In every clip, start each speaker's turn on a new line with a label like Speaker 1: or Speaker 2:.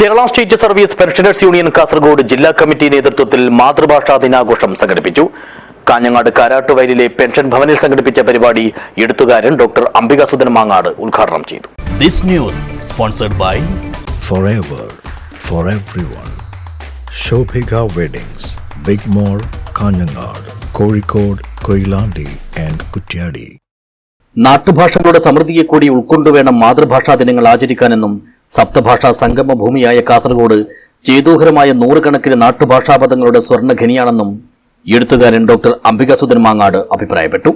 Speaker 1: Kerala state service pensioners union Kasaragod ജില്ലാ committee നേതൃത്വത്തിൽ മാതൃഭാഷാ ദിനാഘോഷം സംഘടിപ്പിച്ചു. കാഞ്ഞങ്ങാട് കാരാട്ടുവയലിലെ പെൻഷൻ ഭവനിൽ സംഘടിപ്പിച്ച പരിപാടി എഴുത്തുകാരൻ ഡോക്ടർ അംബികാസുധൻ മാങ്ങാട് ഉദ്ഘാടനം ചെയ്തു.
Speaker 2: This news sponsored by
Speaker 3: for ever for everyone. Shobhika weddings big mall Kanhangad Kozhikode Koyilandy and Kuttiady
Speaker 1: നാട്ടുഭാഷകളുടെ സമൃദ്ധിയെ കൂടി ഉൾക്കൊണ്ടുവേണം മാതൃഭാഷാ ദിനങ്ങൾ ആചരിക്കാനെന്നും സപ്തഭാഷാ സംഗമ ഭൂമിയായ കാസർഗോഡ് ചേതോഹരമായ നൂറുകണക്കിന് നാട്ടുഭാഷാപദങ്ങളുടെ സ്വർണഖനിയാണെന്നും എഴുത്തുകാരൻ ഡോക്ടർ അംബികാസുധൻ മാങ്ങാട് അഭിപ്രായപ്പെട്ടു.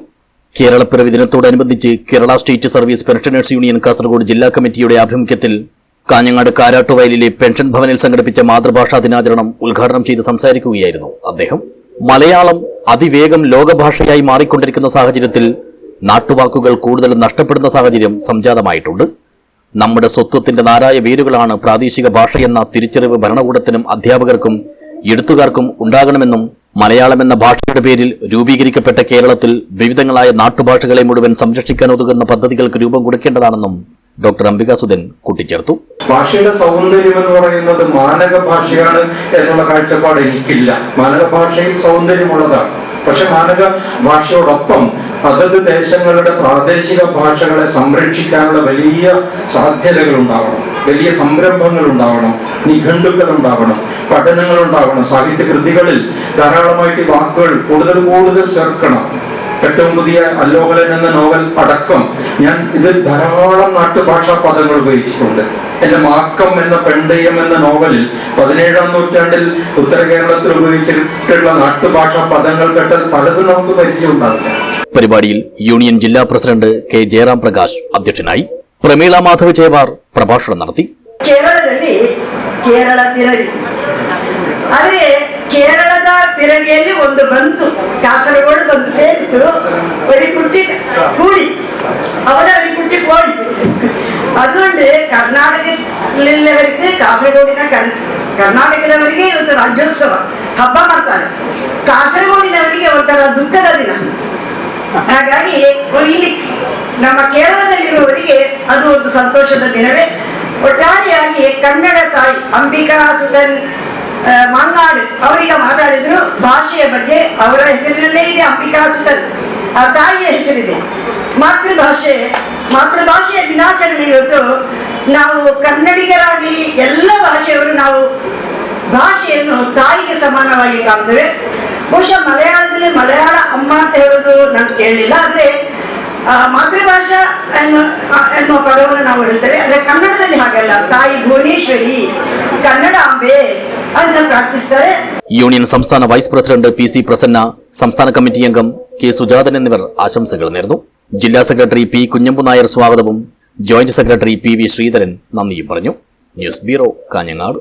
Speaker 1: കേരളപ്പിറവി ദിനത്തോടനുബന്ധിച്ച് Kerala state service pensioners union Kasaragod ജില്ലാ കമ്മിറ്റിയുടെ ആഭിമുഖ്യത്തിൽ കാഞ്ഞങ്ങാട് കാരാട്ടുവയലിലെ പെൻഷൻ ഭവനിൽ സംഘടിപ്പിച്ച മാതൃഭാഷാ ദിനാചരണം ഉദ്ഘാടനം ചെയ്ത് സംസാരിക്കുകയായിരുന്നു അദ്ദേഹം. മലയാളം അതിവേഗം ലോകഭാഷയായി മാറിക്കൊണ്ടിരിക്കുന്ന സാഹചര്യത്തിൽ നാട്ടുവാക്കുകൾ കൂടുതൽ നഷ്ടപ്പെടുന്ന സാഹചര്യം സംജാതമായിട്ടുണ്ട്. നമ്മുടെ സ്വത്വത്തിന്റെ നാരായ വേരുകളാണ് പ്രാദേശിക ഭാഷയെന്ന തിരിച്ചറിവ് ഭരണകൂടത്തിനും അധ്യാപകർക്കും എഴുത്തുകാർക്കും ഉണ്ടാകണമെന്നും മലയാളം എന്ന ഭാഷയുടെ പേരിൽ രൂപീകരിക്കപ്പെട്ട കേരളത്തിൽ വിവിധങ്ങളായ നാട്ടുഭാഷകളെ മുഴുവൻ സംരക്ഷിക്കാൻ ഒതുങ്ങുന്ന പദ്ധതികൾക്ക് രൂപം കൊടുക്കേണ്ടതാണെന്നും ഡോക്ടർ അംബികാസുധൻ കൂട്ടിച്ചേർത്തു.
Speaker 4: ഭാഷയുടെ സൗന്ദര്യം എന്ന് പറയുന്നത് മാനക ഭാഷയാണ് എന്നുള്ള കാഴ്ചപ്പാട് എനിക്കില്ല. മാനക ഭാഷയും സൗന്ദര്യമുള്ളതാണ്. പക്ഷെ മാനക ഭാഷയോടൊപ്പം അതത് ദേശങ്ങളുടെ പ്രാദേശിക ഭാഷകളെ സംരക്ഷിക്കാനുള്ള വലിയ സാധ്യതകൾ ഉണ്ടാവണം വലിയ സംരംഭങ്ങൾ ഉണ്ടാവണം നിഘണ്ടുക്കൾ ഉണ്ടാവണം പഠനങ്ങൾ ഉണ്ടാവണം സാഹിത്യ കൃതികളിൽ ധാരാളമായിട്ട് വാക്കുകൾ കൂടുതൽ കൂടുതൽ ചേർക്കണം. ഏറ്റവും പുതിയ അല്ലോകലൻ എന്ന നോവൽ അടക്കം ഞാൻ ഇത് ധാരാളം നാട്ടുഭാഷാ പദങ്ങൾ ഉപയോഗിച്ചിട്ടുണ്ട്. എന്റെ മാക്കം എന്ന പെണ്ടയ്യം എന്ന നോവലിൽ പതിനേഴാം നൂറ്റാണ്ടിൽ ഉത്തര കേരളത്തിൽ ഉപയോഗിച്ചിട്ടുള്ള നാട്ടുഭാഷാ പദങ്ങൾ കേട്ടാൽ പലതും നമുക്ക് പരിചയമുണ്ടാകില്ല
Speaker 1: പരിപാടിയിൽ യൂണിയൻ ജില്ലാ പ്രസിഡന്റ് കെ ജയറാം പ്രകാശ് അധ്യക്ഷനായി പ്രമീള മാധവ് ചേവാർ പ്രഭാഷണം നടത്തി.
Speaker 5: കേരളത്തിലെ കേരളത്തിലെ ಕೇರಳದ ಪಿರವಿಯಲ್ಲಿ ಒಂದು ಬಂತು ಕಾಸರಗೋಡು ಬಂದು ಸೇರಿತು ಒರಿಕುಟ್ಟಿ ಕೂಡಿ അവിടെ ഒരിക്കുട്ടി പോയി അതുകൊണ്ട് ಕರ್ನಾಟಕದಲ್ಲಿದ್ದವರಿಗೆ ಕಾಸರಗೋಡಿನ ಕರ್- ಕರ್ನಾಟಕದವರಿಗೆ ಇವತ್ತು ರಾಜ್ಯೋತ್ಸವ ಹಬ್ಬ ಮಾಡ್ತಾರೆ ಕಾಸರಗೋಡಿನವರಿಗೆ ಒಂಥರ ದುಃಖದ ದಿನ ಹಾಗಾಗಿ ಇಲ್ಲಿ ನಮ್ಮ ಕೇರಳದಲ್ಲಿರುವವರಿಗೆ ಅದು ಒಂದು ಸಂತೋಷದ ದಿನವೇ ಒಟ್ಟಾರೆಯಾಗಿ ಕನ್ನಡ ತಾಯಿ ಅಂಬಿಕಾ ಸುಧನ್ ಆ, ಮಾಂಗಾಡು ಅವರೀಗ ಮಾತಾಡಿದ್ರು ಭಾಷೆಯ ಬಗ್ಗೆ ಅವರ ಹೆಸರಿನಲ್ಲೇ ಇದೆ ಅಂಬಿಕಾ ಆ ತಾಯಿಯ ಹೆಸರಿದೆ. ಮಾತೃಭಾಷೆ, ಮಾತೃಭಾಷೆಯ ದಿನಾಚರಣೆ ಇವತ್ತು ನಾವು ಕನ್ನಡಿಗರಾಗಲಿ ಎಲ್ಲ ಭಾಷೆಯವರು ನಾವು ಭಾಷೆಯನ್ನು ತಾಯಿಗೆ ಸಮಾನವಾಗಿ ಕಾಣ್ತೇವೆ. ಬಹುಶಃ ಮಲಯಾಳದಲ್ಲಿ ಮಲಯಾಳ ಅಮ್ಮ ಅಂತ ಹೇಳೋದು ನಾನು ಕೇಳಲಿಲ್ಲ, ಆದ್ರೆ ಮಾತೃಭಾಷಾ ಎನ್ನುವ ಆ, ಎನ್ನುವ ಪದವನ್ನು ನಾವು ಹೇಳ್ತೇವೆ ಆದ್ರೆ ಕನ್ನಡದಲ್ಲಿ ಹಾಗಲ್ಲ ತಾಯಿ ಭುವನೇಶ್ವರಿ ಕನ್ನಡಾಂಬೆ ಅಂತ ಪ್ರಾರ್ಥಿಸ್ತಾರೆ
Speaker 1: യൂണിയൻ സംസ്ഥാന vice president P C Prasanna സംസ്ഥാന കമ്മിറ്റി അംഗം കെ സുജാതൻ എന്നിവർ ആശംസകൾ നേർന്നു ജില്ലാ സെക്രട്ടറി പി കുഞ്ഞമ്പു നായർ സ്വാഗതവും joint secretary P V Sreedharan നന്ദിയും പറഞ്ഞു ന്യൂസ് ബ്യൂറോ കാഞ്ഞങ്ങാട്